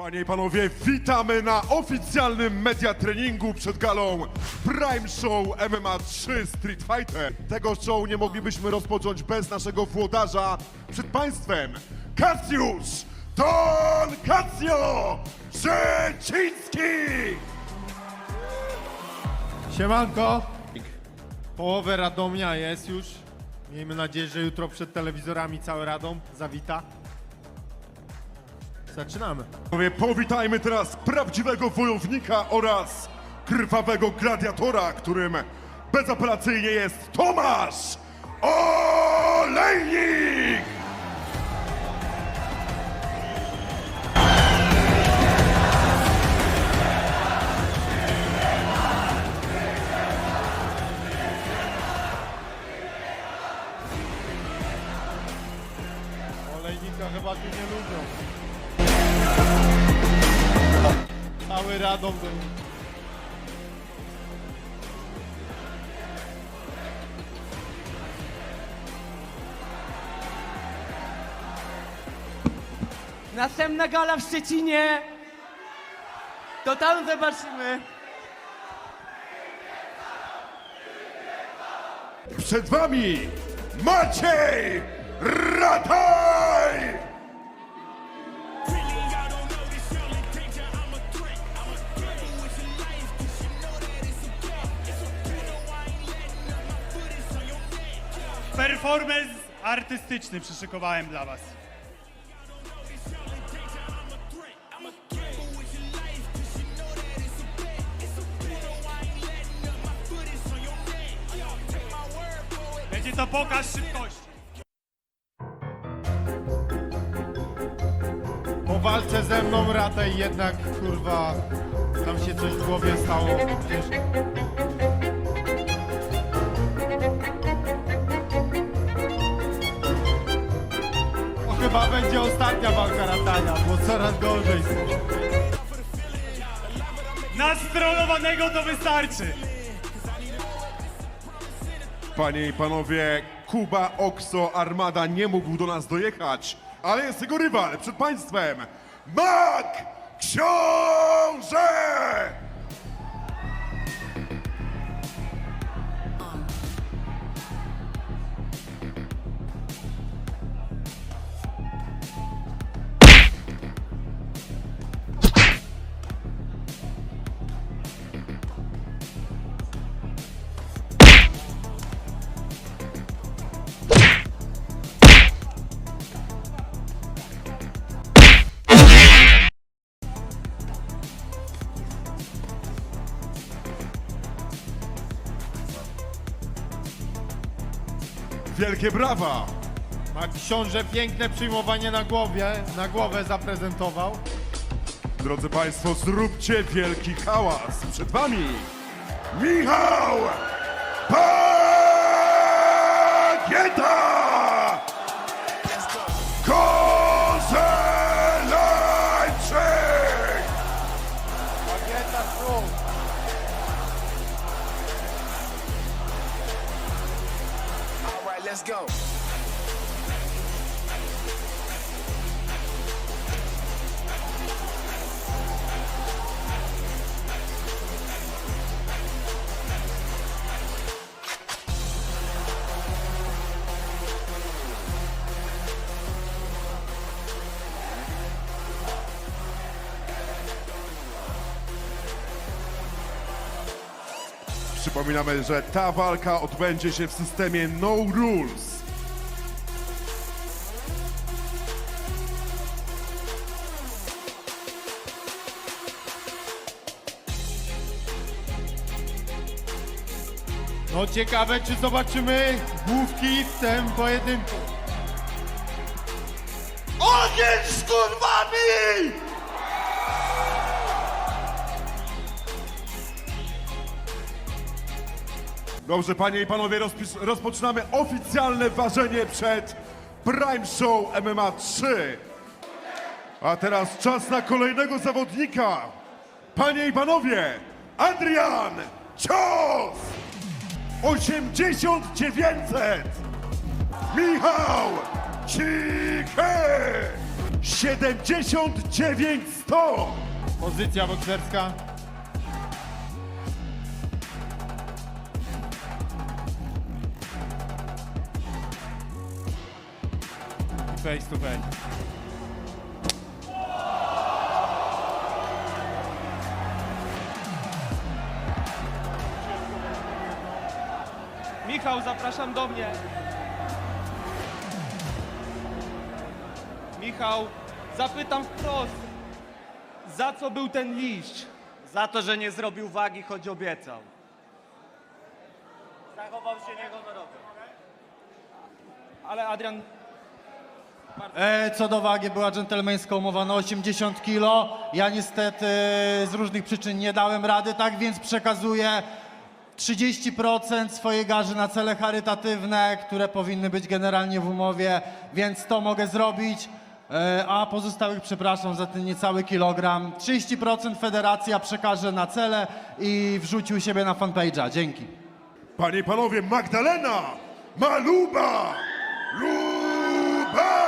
Panie i panowie, witamy na oficjalnym media treningu przed galą Prime Show MMA 3 Street Fighter. Tego show nie moglibyśmy rozpocząć bez naszego włodarza przed państwem. Kacjusz Don Kacjo Szczeciński! Siemanko! Połowę Radomia jest już. Miejmy nadzieję, że jutro przed telewizorami cały Radom zawita. Zaczynamy. Powitajmy teraz prawdziwego wojownika oraz krwawego gladiatora, którym bezapelacyjnie jest Tomasz Olejnik! Następna gala w Szczecinie. To tam zobaczymy. Przed wami Maciej Rataj! Performance artystyczny przyszykowałem dla was. Pokaz szybkości. Po walce ze mną Rataj jednak kurwa tam się coś w głowie stało. Ciężko. To chyba będzie ostatnia walka Rataja, bo coraz gorzej. Nastrolowanego to wystarczy. Panie i panowie, Kuba Okso Armada nie mógł do nas dojechać, ale jest jego rywal przed państwem Mak Książę! Wielkie brawa! A książę piękne przyjmowanie na głowie, na głowę zaprezentował. Drodzy Państwo, zróbcie wielki hałas. Przed Wami Michał Przypominamy, że ta walka odbędzie się w systemie No Rules. No ciekawe, czy zobaczymy główki w tym pojedynku. Ogień z kurwami! Dobrze, panie i panowie, rozpoczynamy oficjalne ważenie przed Prime Show MMA 3. A teraz czas na kolejnego zawodnika. Panie i panowie, Adrian Cios! 8900! Michał Cichy! 79 100. Pozycja bokserska. Face to face. Michał, zapraszam do mnie. Michał, zapytam wprost. Za co był ten liść? Za to, że nie zrobił wagi, choć obiecał. Zachował się niehonorowo. Ale Adrian, E, co do wagi, była dżentelmeńska umowa na 80 kg. Ja niestety z różnych przyczyn nie dałem rady, tak więc przekazuję 30% swojej garzy na cele charytatywne, które powinny być generalnie w umowie, więc to mogę zrobić. E, a pozostałych przepraszam za ten niecały kilogram. 30% federacja przekaże na cele i wrzucił siebie na fanpage'a. Dzięki. Panie i panowie, Magdalena Maluba Lubacz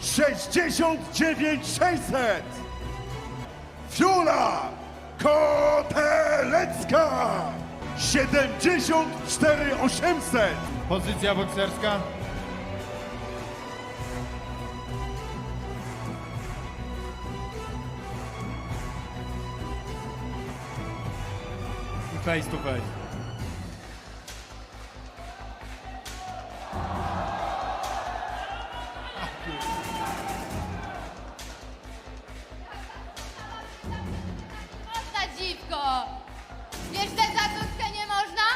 69 600 Fiula Kotelecka 74 800 Pozycja bokserska. Face to face. Wiesz, że za krótkę nie można?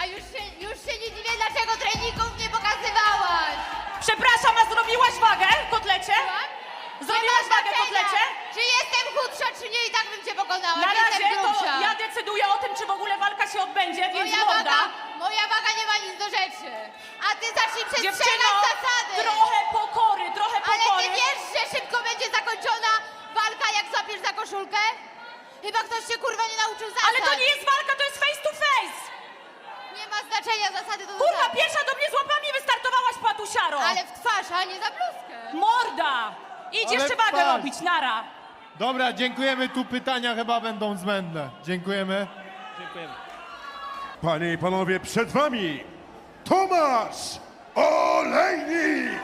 A już się, już się nie dziwię, dlaczego treningów nie pokazywałaś! Przepraszam, a zrobiłaś wagę, kotlecie? Tak? Zrobiłaś Nie ma wagę, znaczenia, kotlecie? Czy jestem chudsza, czy nie, i tak bym cię pokonała. Na jestem razie to grubsza. ja decyduję o tym, czy w ogóle walka się odbędzie, więc moja morda. waga, moja waga nie ma nic do rzeczy. A ty zacznij Dziewczyno, przestrzegać zasady. trochę pokory, trochę Ale pokory. ty wiesz, że szybko będzie zakończona walka, jak złapiesz za koszulkę? Chyba ktoś się kurwa nie nauczył zasad. Ale to nie jest walka, to jest face to face. Nie ma znaczenia zasady to Kurwa, zasady. pierwsza do mnie z łapami wystartowałaś, patusiaro. Ale w twarz, a nie za bluzkę. Morda. Idź Ale jeszcze wagę patrz. robić, nara. Dobra, dziękujemy. Tu pytania chyba będą zbędne. Dziękujemy. Panie i panowie, przed wami Tomasz Olejnik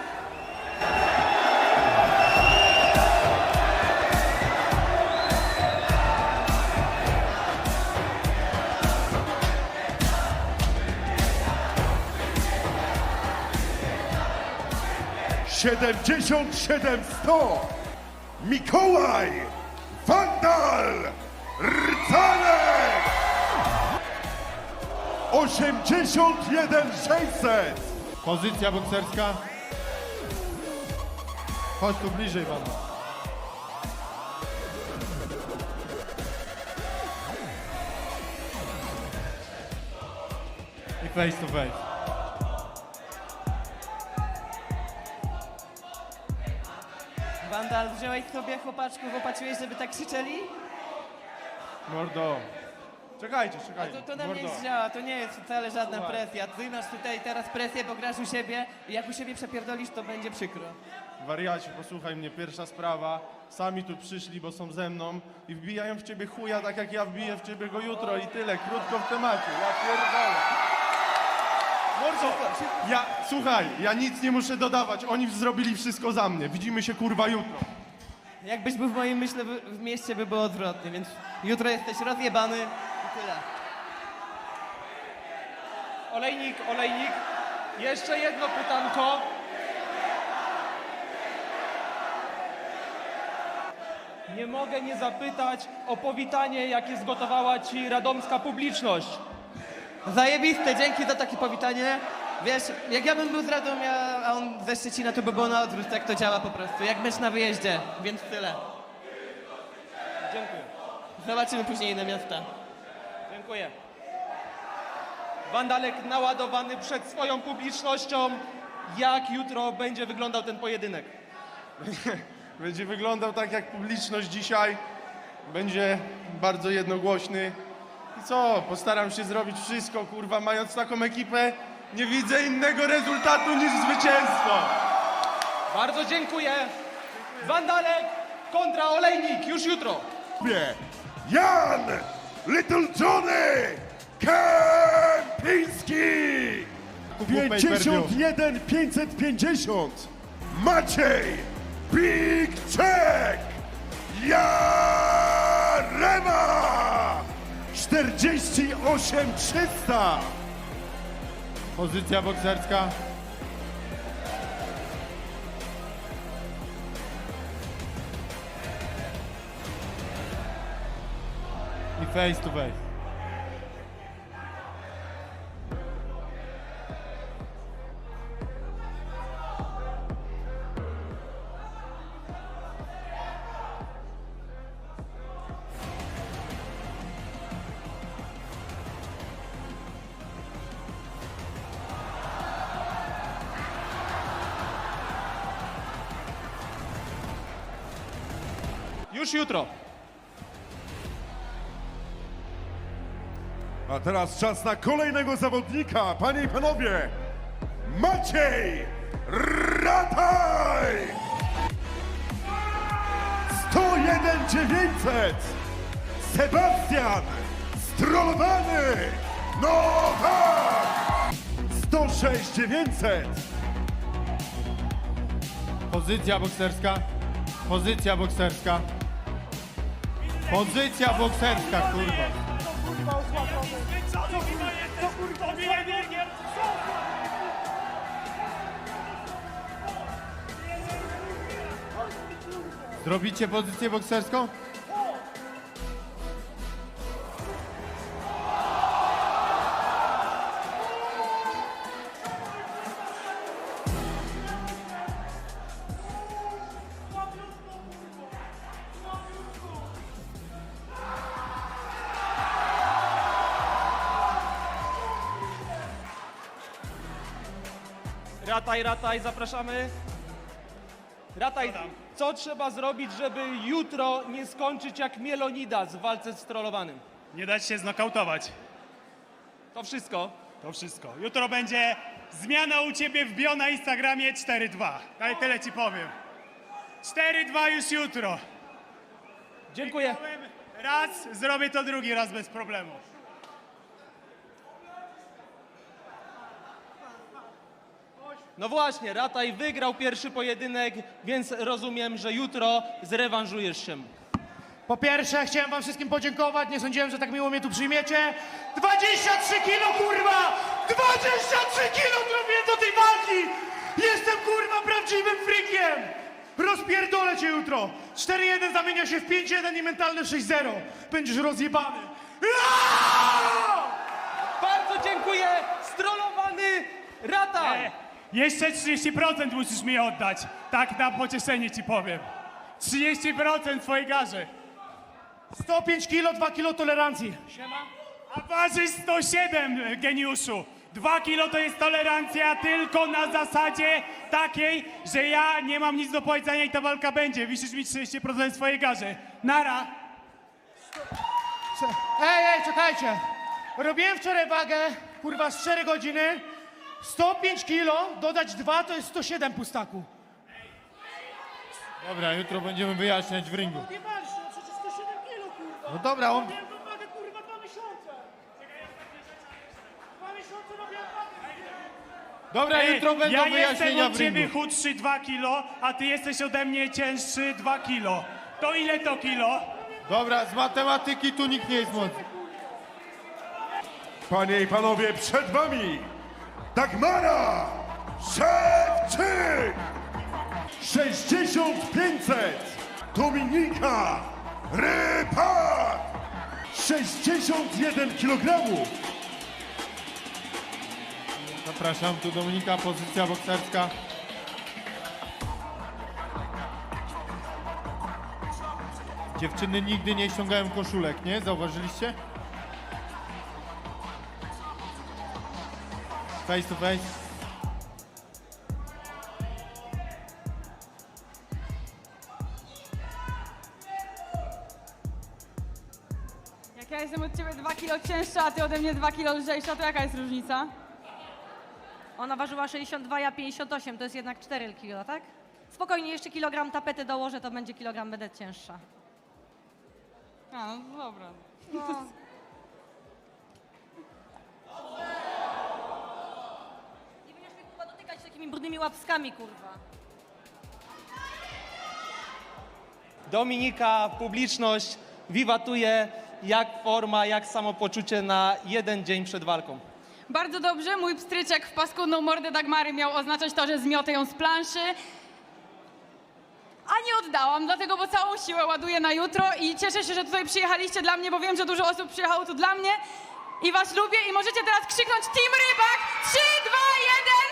Siedemdziesiąt siedem sto Mikołaj Wandal Rcanek 81 600 Pozycja bokserska. Chodź tu bliżej pan. I face to face. Wandal, wziąłeś sobie chłopaczków, opatrzyłeś, żeby tak krzyczeli? Mordo. Czekajcie, A czekajcie. to, to na mnie Mordo. zdziała, to nie jest wcale żadna presja. Ty masz tutaj teraz presję, bo grasz u siebie i jak u siebie przepierdolisz, to będzie przykro. Wariacie, posłuchaj mnie, pierwsza sprawa. Sami tu przyszli, bo są ze mną i wbijają w ciebie chuja, tak jak ja wbiję w ciebie go jutro i tyle, krótko w temacie. Ja pierdolę. Mordo, ja, słuchaj, ja nic nie muszę dodawać, oni zrobili wszystko za mnie. Widzimy się kurwa jutro. Jakbyś był w moim myśle w, w mieście, by było odwrotnie, więc jutro jesteś rozjebany i tyle. Olejnik, olejnik. Jeszcze jedno pytanko. Nie mogę nie zapytać o powitanie, jakie zgotowała ci radomska publiczność. Zajebiste, dzięki za takie powitanie. Wiesz, jak ja bym był z Radomia, a on ze Szczecina, to by było na odwrót, tak to działa po prostu. Jak mecz na wyjeździe, więc tyle. Dziękuję. Zobaczymy później inne miasta. Dziękuję. Wandalek naładowany przed swoją publicznością. Jak jutro będzie wyglądał ten pojedynek? Będzie wyglądał tak jak publiczność dzisiaj. Będzie bardzo jednogłośny. I co? Postaram się zrobić wszystko, kurwa, mając taką ekipę. Nie widzę innego rezultatu niż zwycięstwo. Bardzo dziękuję. Wandalek kontra Olejnik już jutro. Jan Little Johnny Kępiński! pay-per-view. 51 550 Maciej Big Check Jarema 48 300 Pozycja bokserska. I face to face. Już jutro. A teraz czas na kolejnego zawodnika, panie i panowie. Maciej Rataj! 101 900 Sebastian Strollowany Nowak 106 900 Pozycja bokserska. Pozycja bokserska. Pozycja bokserska, kurwa. Zrobicie pozycję bokserską? Rataj, rataj, zapraszamy. Rataj, co trzeba zrobić, żeby jutro nie skończyć jak Mielonidas w walce z strollowanym? Nie dać się znokautować. To wszystko. To wszystko. Jutro będzie zmiana u ciebie w bio na Instagramie 4-2. Daj tyle ci powiem. 4-2 już jutro. Dziękuję. Raz, zrobię to drugi raz bez problemu. No właśnie, Rataj wygrał pierwszy pojedynek, więc rozumiem, że jutro zrewanżujesz się. Po pierwsze, chciałem wam wszystkim podziękować. Nie sądziłem, że tak miło mnie tu przyjmiecie. 23 kilo, kurwa! 23 kilo zrobiłem do tej walki! Jestem, kurwa, prawdziwym frikiem! Rozpierdolę cię jutro! 4-1 zamienia się w 5-1 i mentalne 6-0. Będziesz rozjebany. Aaaa! Bardzo dziękuję, strollowany Rataj! Jeszcze 30% musisz mi oddać. Tak na pocieszenie ci powiem. 30% twojej garzy. 105 kilo, 2 kilo tolerancji. A ważysz 107, geniuszu. 2 kilo to jest tolerancja tylko na zasadzie takiej, że ja nie mam nic do powiedzenia i ta walka będzie. Wisisz mi 30% swojej garzy. Nara. Ej, ej, czekajcie! Robiłem wczoraj wagę, kurwa, z 4 godziny. 105 kilo, dodać 2 to jest 107 pustaku. Dobra, jutro będziemy wyjaśniać w ringu. Nie walcz, no przecież 107 kilo, kurwa. No dobra, on... Robiłem tą wagę, kurwa, dwa miesiące. Dwa miesiące robiłem wagę. Dobra, Ej, jutro będą ja jestem wyjaśnienia od w ciebie ringu. chudszy 2 kilo, a ty jesteś ode mnie cięższy 2 kilo. To ile to kilo? Dobra, z matematyki tu nikt nie jest mocny. Panie i panowie, przed wami Dagmara Szewczyk 6500 Dominika Rypak 61 kg Zapraszam, tu Dominika, pozycja bokserska. Dziewczyny nigdy nie ściągają koszulek, nie? Zauważyliście? Face to face. Jak ja jestem od ciebie 2 kilo cięższa, a ty ode mnie 2 kilo lżejsza, to jaka jest różnica? Ona ważyła 62, ja 58, to jest jednak 4 kilo, tak? Spokojnie, jeszcze kilogram tapety dołożę, to będzie kilogram, będę cięższa. A, no dobra. No. Nie będziesz mnie kurwa dotykać takimi brudnymi łapskami, kurwa. Dominika, publiczność wiwatuje, jak forma, jak samopoczucie na jeden dzień przed walką. Bardzo dobrze, mój pstryczek w paskudną mordę Dagmary miał oznaczać to, że zmiotę ją z planszy. A nie oddałam, dlatego bo całą siłę ładuję na jutro i cieszę się, że tutaj przyjechaliście dla mnie, bo wiem, że dużo osób przyjechało tu dla mnie i was lubię i możecie teraz krzyknąć Team Rybak! 3, 2, 1!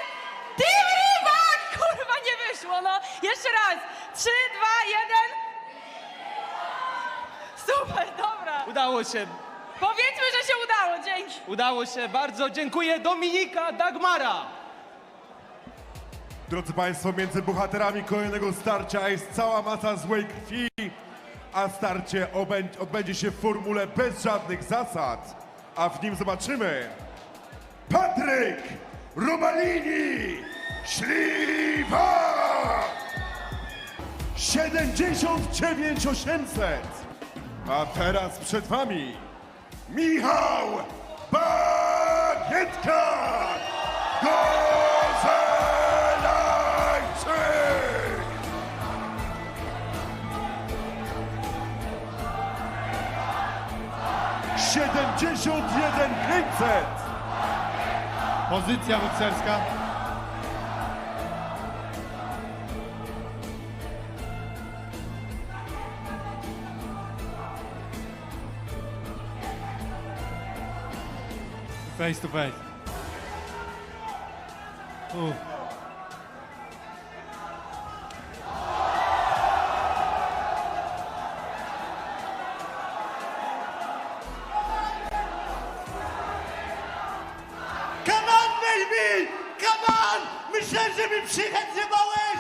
Team Rybak! Kurwa, nie wyszło, no. Jeszcze raz. 3, 2, 1. Super, dobra. Udało się, Powiedzmy, że się udało, dzięki. udało się, bardzo dziękuję. Dominika Dagmara. Drodzy Państwo, między bohaterami kolejnego starcia jest cała masa złej krwi, a starcie obę- odbędzie się w formule bez żadnych zasad. A w nim zobaczymy Patryk Robalini Śliwa 79 800 A teraz przed Wami Michał Bagietka! Siedemdziesiąt jeden! Pozycja bokserska. Face to face. Uff. Come on, baby! Come on! Myślę, że mi przychęt zjebałeś!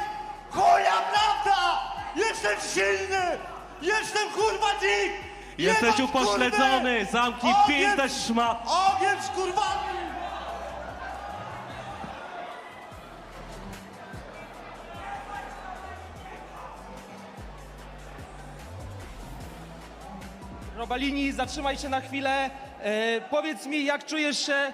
Chuja prawda! Jestem silny! Jestem kurwa dzik! Jesteś upośledzony, zamknij Ogień- pizdę, szma- Robalini, zatrzymaj się na chwilę. E, powiedz mi, jak czujesz się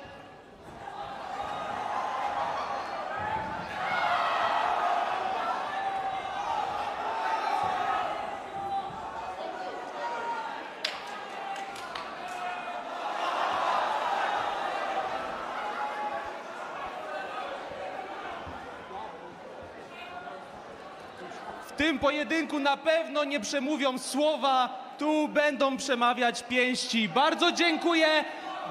W tym pojedynku na pewno nie przemówią słowa, tu będą przemawiać pięści. Bardzo dziękuję.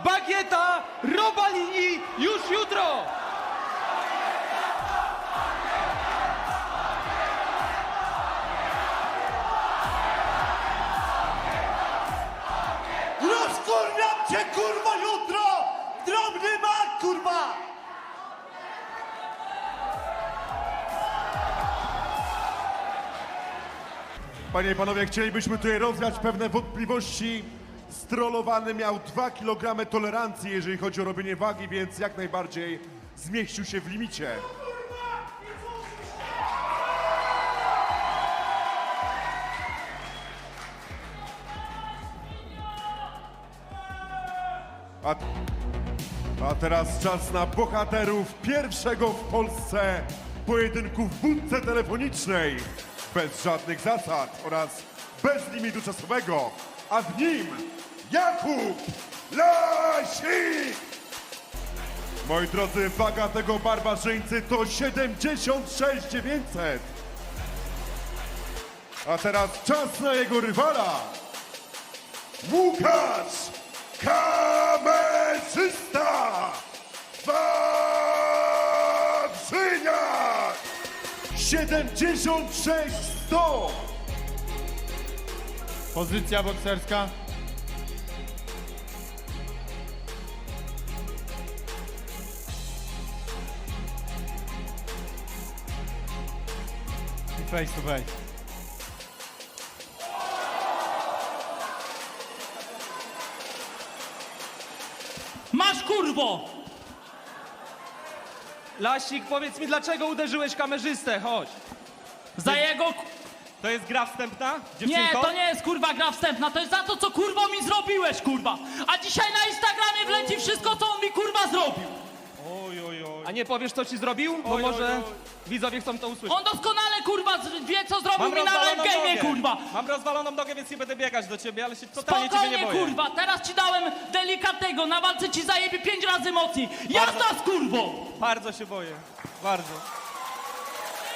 Bagieta Robalini już jutro. Panie i panowie, chcielibyśmy tutaj rozwiać pewne wątpliwości. Strollowany miał 2 kg tolerancji, jeżeli chodzi o robienie wagi, więc jak najbardziej zmieścił się w limicie. A, a teraz czas na bohaterów pierwszego w Polsce pojedynku w budce telefonicznej. Bez żadnych zasad oraz bez limitu czasowego. A w nim Jakub Lasik! Moi drodzy, waga tego barbarzyńcy to 76 900. A teraz czas na jego rywala. Łukasz Kamerzysta 76 100 Pozycja bokserska. Face to face. Lasik, powiedz mi, dlaczego uderzyłeś kamerzystę? Chodź. Za jego... To jest gra wstępna, Nie, to nie jest kurwa gra wstępna, to jest za to, co kurwa mi zrobiłeś, kurwa. A dzisiaj na Instagramie wleci wszystko, co on mi kurwa zrobił. A nie powiesz, co ci zrobił? Bo może widzowie chcą to usłyszeć. On doskonale kurwa z- wie, co zrobił mi na rozwaloną nogę. kurwa. Mam rozwaloną nogę, więc nie będę biegać do ciebie, ale się totalnie ciebie nie Spokojnie, boję. kurwa, teraz ci dałem delikatnego, na walce ci zajebie pięć razy mocniej. Jazda z kurwą! Bardzo się boję. Bardzo.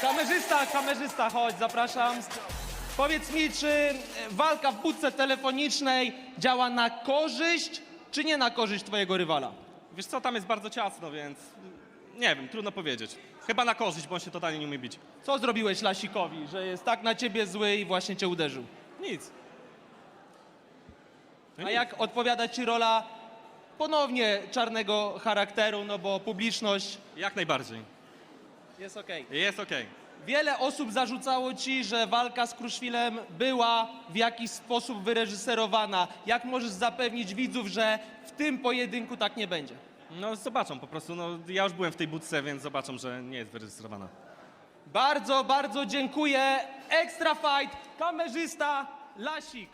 Kamerzysta, kamerzysta, chodź, zapraszam. Powiedz mi, czy e, walka w budce telefonicznej działa na korzyść, czy nie na korzyść twojego rywala? Wiesz co, tam jest bardzo ciasno, więc nie wiem, trudno powiedzieć. Chyba na korzyść, bo on się totalnie nie umie bić. Co zrobiłeś Lasikowi, że jest tak na ciebie zły i właśnie cię uderzył? Nic. A jak odpowiada ci rola ponownie czarnego charakteru, no bo publiczność... Jak najbardziej. Jest okej. Jest okej. Wiele osób zarzucało ci, że walka z Kruszwilem była w jakiś sposób wyreżyserowana. Jak możesz zapewnić widzów, że w tym pojedynku tak nie będzie? No zobaczą po prostu, no ja już byłem w tej budce, więc zobaczą, że nie jest wyrejestrowana. Bardzo, bardzo dziękuję. Extra fight, kamerzysta Lasik.